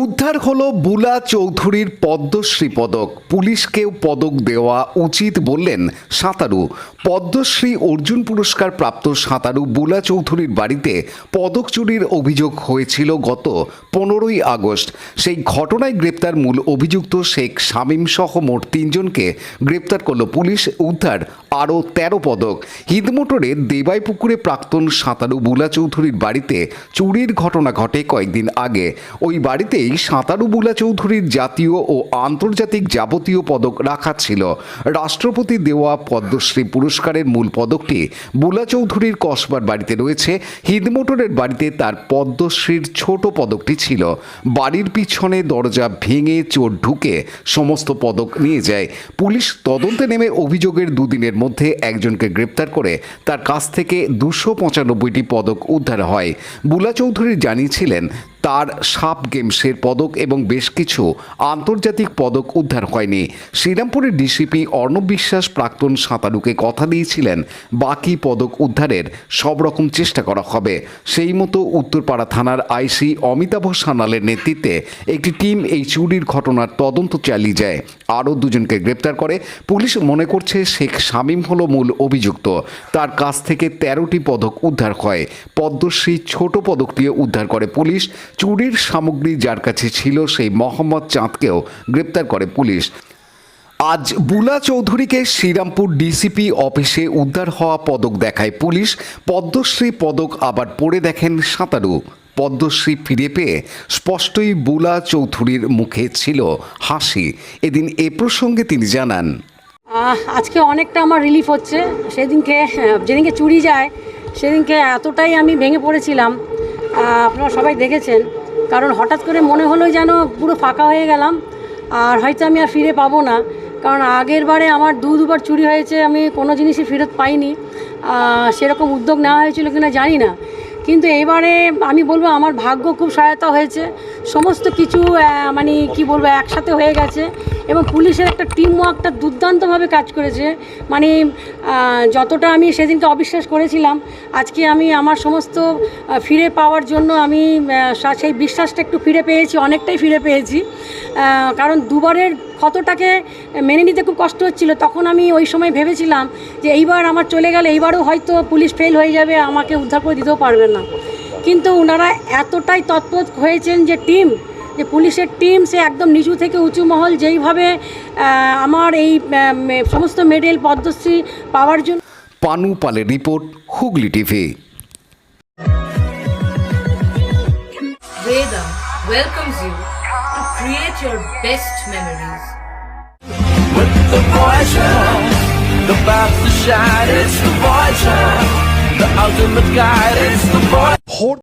উদ্ধার হলো বুলা চৌধুরীর পদ্মশ্রী পদক। পুলিশকেও পদক দেওয়া উচিত বললেন সাঁতারু। পদ্মশ্রী অর্জুন পুরস্কার প্রাপ্ত সাঁতারু বুলা চৌধুরীর বাড়িতে পদক চুরির অভিযোগ হয়েছিল গত পনেরোই আগস্ট। সেই ঘটনায় গ্রেপ্তার মূল অভিযুক্ত শেখ শামীম সহ মোট তিনজনকে গ্রেপ্তার করল পুলিশ। উদ্ধার আরও তেরো পদক। হিদমোটরে দেবাইপুকুরে প্রাক্তন সাঁতারু বুলা চৌধুরীর বাড়িতে চুরির ঘটনা ঘটে কয়েকদিন আগে। ওই বাড়িতেই সাঁতারু বুলা চৌধুরীর জাতীয় ও আন্তর্জাতিক যাবতীয় পদক রাখা ছিল। রাষ্ট্রপতি দেওয়া পদ্মশ্রী পুরস্কারের মূল পদকটি বুলা চৌধুরীর কসবার বাড়িতে রয়েছে। হিদমোটরের বাড়িতে তার পদ্মশ্রীর ছোট পদকটি ছিল। বাড়ির পিছনে দরজা ভেঙে চোর ঢুকে সমস্ত পদক নিয়ে যায়। পুলিশ তদন্তে নেমে অভিযোগের দুদিনের মধ্যে একজনকে গ্রেপ্তার করে তার কাছ থেকে দুশো পঁচানব্বইটি পদক উদ্ধার হয়। বুলা চৌধুরী জানিয়েছিলেন তার সাপ গেমসের পদক এবং বেশ কিছু আন্তর্জাতিক পদক উদ্ধার হয়নি। শ্রীরামপুরের ডিসিপি অর্ণব বিশ্বাস প্রাক্তন সাঁতারুকে কথা দিয়েছিলেন, বাকি পদক উদ্ধারের সব রকম চেষ্টা করা হবে। সেই মতো উত্তরপাড়া থানার আইসি অমিতাভ সানালের নেতৃত্বে একটি টিম এই চুরির ঘটনার তদন্ত চালিয়ে যায়। আরও দুজনকে গ্রেপ্তার করে পুলিশ মনে করছে শেখ শামীম হলো মূল অভিযুক্ত। তার কাছ থেকে তেরোটি পদক উদ্ধার হয়। পদ্মশ্রী ছোট পদকটিও উদ্ধার করে পুলিশ। চুরির সামগ্রী যার কাছে ছিল সেই মোহাম্মদ চাঁদকেও গ্রেপ্তার করে পুলিশ। আজ বুলা চৌধুরীকে শ্রীরামপুর ডিসিপি অফিসে উদ্ধার হওয়া পদক দেখায় পুলিশ। পদ্মশ্রী পদক আবার পড়ে দেখেন সাঁতারু। পদ্মশ্রী ফিরে পেয়ে স্পষ্টই বুলা চৌধুরীর মুখে ছিল হাসি। এদিন এ প্রসঙ্গে তিনি জানান আজকে অনেকটা আমার রিলিফ হচ্ছে। সেদিনকে যেদিনকে চুরি যায়, সেদিনকে এতটাই আমি ভেঙে পড়েছিলাম। আপনারা সবাই দেখেছেন। কারণ হঠাৎ করে মনে হলো যেন পুরো ফাঁকা হয়ে গেলাম, আর হয়তো আমি আর ফিরে পাবো না। কারণ আগের বারে আমার দু, দুবার চুরি হয়েছে, আমি কোনো জিনিসই ফেরত পাইনি। সেরকম উদ্যোগ নেওয়া হয়েছিল কিনা জানি না। কিন্তু এবারে আমি বলব, আমার ভাগ্য খুব সহায়তা হয়েছে। সমস্ত কিছু মানে কি বলব, একসাথে হয়ে গেছে। এবং পুলিশের একটা টিম ওয়ার্কটা দুর্দান্তভাবে কাজ করেছে। মানে যতটা আমি সেদিনকে অবিশ্বাস করেছিলাম, আজকে আমি আমার সমস্ত ফিরে পাওয়ার জন্য আমি সেই বিশ্বাসটা একটু ফিরে পেয়েছি, অনেকটাই ফিরে পেয়েছি। কারণ দুবারের ক্ষতটাকে মেনে নিতে খুব কষ্ট হচ্ছিল। তখন আমি ওই সময় ভেবেছিলাম যে এইবার আমার চলে গেলে এইবারও হয়তো পুলিশ ফেল হয়ে যাবে, আমাকে উদ্ধার করে দিতেও পারবেন না। কিন্তু ওনারা এতটাই তৎপর হয়েছেন যে টিম যে পুলিশের টিম সে একদম নিচু থেকে উঁচু মহল যেইভাবে আমার এই সমস্ত মেডেল পদ্মশ্রী পাওয়ার জন্য পানু পালের report Hooghly TV. The ultimate guide is the voice